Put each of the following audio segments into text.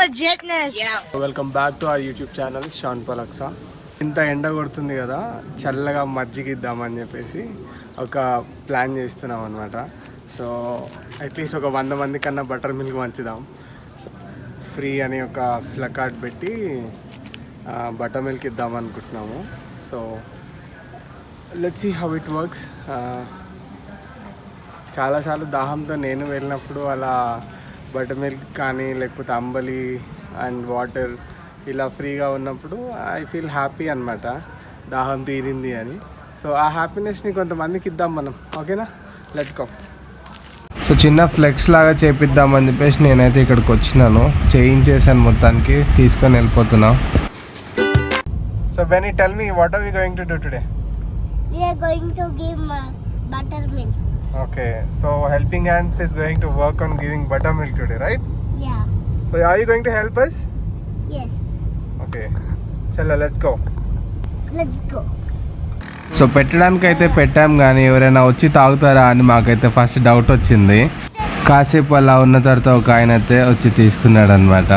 legitness. Yeah. Welcome back to our YouTube channel Shan పలక్సా ఇంత ఎండ కొడుతుంది కదా చల్లగా మజ్జిగ ఇద్దామని చెప్పేసి ఒక ప్లాన్ చేస్తున్నాం అనమాట సో అట్లీస్ట్ ఒక వంద మంది కన్నా బటర్ మిల్క్ మంచిదాం సో ఫ్రీ అని ఒక ఫ్లకార్డ్ పెట్టి బటర్ మిల్క్ ఇద్దాం అనుకుంటున్నాము. So let's see how it works చాలాసార్లు దాహంతో నేను వెళ్ళినప్పుడు అలా బటర్ మిల్క్ కానీ లేకపోతే అంబలి అండ్ వాటర్ ఇలా ఫ్రీగా ఉన్నప్పుడు ఐ ఫీల్ హ్యాపీ అనమాట దాహం తీరింది అని. సో ఆ హ్యాపీనెస్ని కొంతమందికి ఇద్దాం మనం. ఓకేనా లెట్స్ గో సో చిన్న ఫ్లెక్స్ లాగా చేపిద్దామని చెప్పేసి నేనైతే ఇక్కడికి వచ్చినాను. చేయించేసాను మొత్తానికి. తీసుకొని వెళ్ళిపోతున్నా. So Benny tell me what are we going to do today We are going to give buttermilk. Okay, so Helping Hands is going to work on giving buttermilk today, right? Yeah. So are you going to help us? Yes. Okay. Chala, let's go. Let's go. So పెట్టడానికి అయితే పెట్టాం కానీ ఎవరైనా వచ్చి తాగుతారా అని మాకైతే first doubt వచ్చింది కాసేపు అలా ఉన్న తర్వాత ఒక ఆయన అయితే వచ్చి తీసుకున్నాడు అనమాట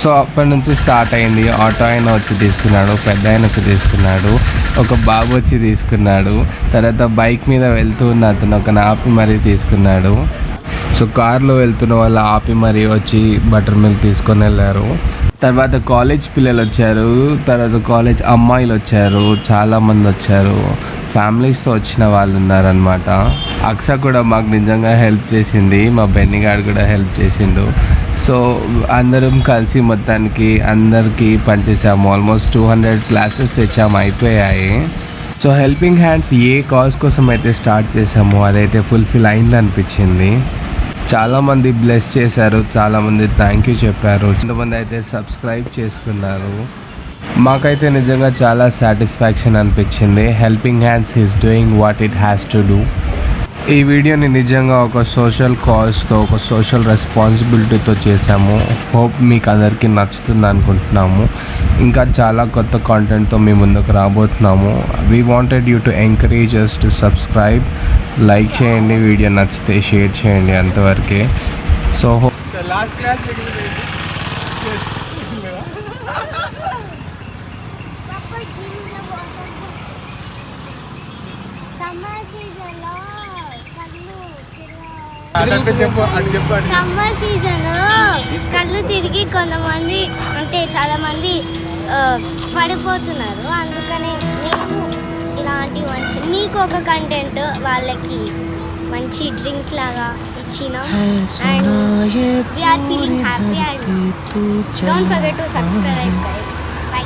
సో అప్పటి నుంచి స్టార్ట్ అయింది. ఆటో ఆయన వచ్చి తీసుకున్నాడు పెద్ద ఆయన వచ్చి తీసుకున్నాడు ఒక బాబు వచ్చి తీసుకున్నాడు తర్వాత బైక్ మీద వెళ్తూ ఉన్న అతను ఒక ఆపి మరీ తీసుకున్నాడు. సో కార్లో వెళ్తున్న వాళ్ళు ఆపి మరీ వచ్చి బటర్ మిల్క్ తీసుకొని వెళ్ళారు. తర్వాత కాలేజ్ పిల్లలు వచ్చారు తర్వాత కాలేజ్ అమ్మాయిలు వచ్చారు చాలామంది వచ్చారు. ఫ్యామిలీస్తో వచ్చిన వాళ్ళు ఉన్నారనమాట అక్స కూడా మాకు నిజంగా హెల్ప్ చేసింది మా బెన్నిగాడు కూడా హెల్ప్ చేసిండు. సో అందరం కలిసి మొత్తానికి అందరికీ పనిచేసాము. ఆల్మోస్ట్ టూ హండ్రెడ్ క్లాసెస్ తెచ్చాము అయిపోయాయి. So helping hands a cause కోసం అయితే స్టార్ట్ చేసామో అదైతే ఫుల్ఫిల్ అయింది అనిపించింది చాలామంది బ్లెస్ చేశారు చాలామంది థ్యాంక్ యూ చెప్పారు. కొంతమంది అయితే సబ్స్క్రైబ్ చేసుకున్నారు. మాకైతే నిజంగా చాలా సాటిస్ఫాక్షన్ అనిపించింది. Helping hands is doing what it has to do ఈ వీడియోని నిజంగా ఒక సోషల్ కాజ్తో ఒక సోషల్ రెస్పాన్సిబిలిటీతో చేశాము. హోప్ మీకు అందరికీ నచ్చుతుంది అనుకుంటున్నాము. ఇంకా చాలా కొత్త కాంటెంట్తో మీ ముందుకు రాబోతున్నాము. We wanted you to encourage us to subscribe like చేయండి వీడియో నచ్చితే షేర్ చేయండి అంతవరకే. So last. Summer season లో కళ్ళు తిరగ- చెప్పు అది చెప్పండి సమ్మర్ సీజన్. కళ్ళు తిరిగి కొంతమంది అంటే చాలా మంది పడిపోతున్నారు. అందుకనే మేము ఇలాంటి మంచి మీకు ఒక కంటెంట్ వాళ్ళకి మంచి డ్రింక్ లాగా ఇచ్చినాం. And we are feeling happy and don't forget to subscribe guys bye